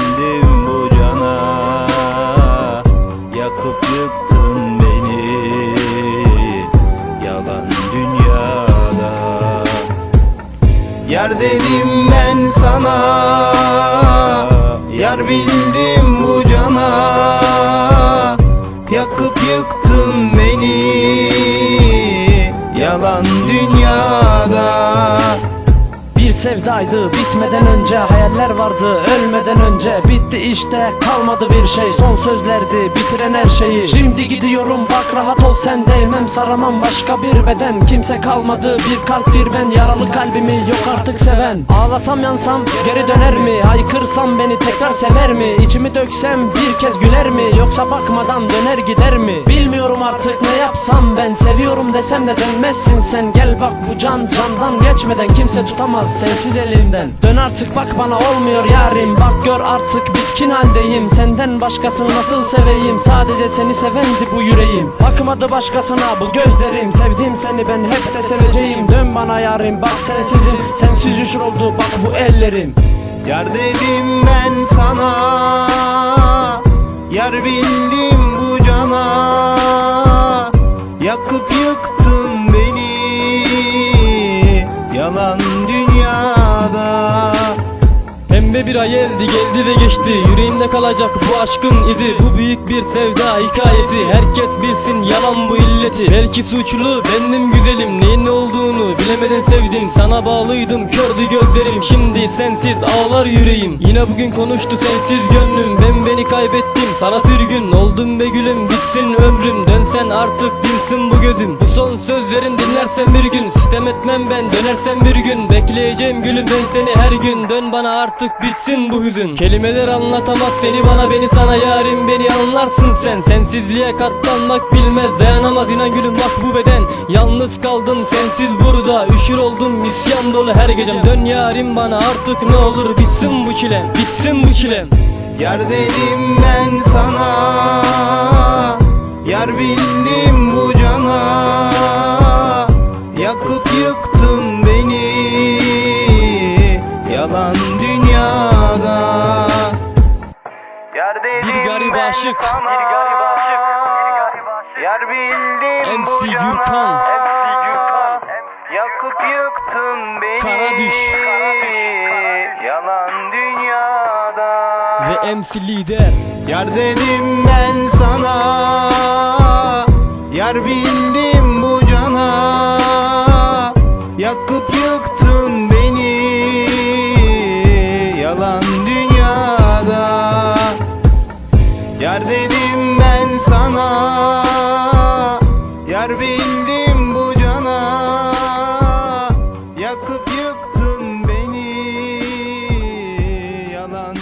Döndüm bu cana Yakıp yıktın beni. Yalan dünyada. Yar dedim ben sana Yar bildim sevdaydı bitmeden önce hayaller vardı ölmeden önce Bitti işte kalmadı bir şey son sözlerdi bitiren her şeyi. Şimdi gidiyorum bak rahat ol sen değmem saramam başka bir beden. Kimse kalmadı bir kalp bir ben yaralı kalbimi yok artık seven. Ağlasam yansam geri döner mi? Haykırsam beni tekrar sever mi? İçimi döksem bir kez güler mi? Yoksa bakmadan döner gider mi? Bilmiyorum artık ne yapsam ben seviyorum desem de dönmezsin sen. Gel bak bu can candan geçmeden kimse tutamaz sensiz elimden. Dön artık bak bana olmuyor yarim. Bak gör artık bitkin haldeyim. Senden başkasını nasıl seveyim? Sadece seni sevendi bu yüreğim. Bakmadı başkasına bu gözlerim. Sevdim seni ben hep de seveceğim. Dön bana yarim bak sensizim. Sensiz üşür oldu bak bu ellerim. Yar dedim ben sana Yar bildim Pembe bir ay eldi geldi ve geçti. Yüreğimde kalacak bu aşkın izi. Bu büyük bir sevda hikayesi. Herkes bilsin yalan bu illeti. Belki suçlu bendim güzelim. Neyin ne olduğunu bilemeden sevdim. Sana bağlıydım kördü gözlerim. Şimdi sensiz ağlar yüreğim. Yine bugün konuştu sensiz gönlüm. Ben beni kaybettim sana sürgün Oldum be gülüm. Bitsin ömrüm Dönsen artık dinsin bu gözüm. Bu son sözlerin dinlersen bir gün. Sitem etmem ben dönersen bir gün. Bekleyeceğim gülüm ben seni her gün. Dön bana artık bitsin bu hüzün. Kelimeler anlatamaz seni bana beni sana yarim Beni anlarsın sen. Sensizliğe katlanmak bilmez Dayanamaz inan gülüm bak bu beden. Yalnız kaldım sensiz burada Üşür oldum isyan dolu her gecem. Dön yarim bana artık ne olur Bitsin bu çilem Bitsin bu çilem. Yar dedim ben sana Yar bildim bu cana. Yakıp yıktın beni Yalan dünyada. Yar dedim Bir garip aşık. Bir garip aşık. Yar bildim MC Gürkan. MC Gürkan. Yakıp yıktın beni. Kara düş. Yalan dünyada. Ve MC Lider. Yar dedim ben sana. Yar bildim Yar dedim ben sana Yar bildim bu cana. Yakıp yıktın beni Yalan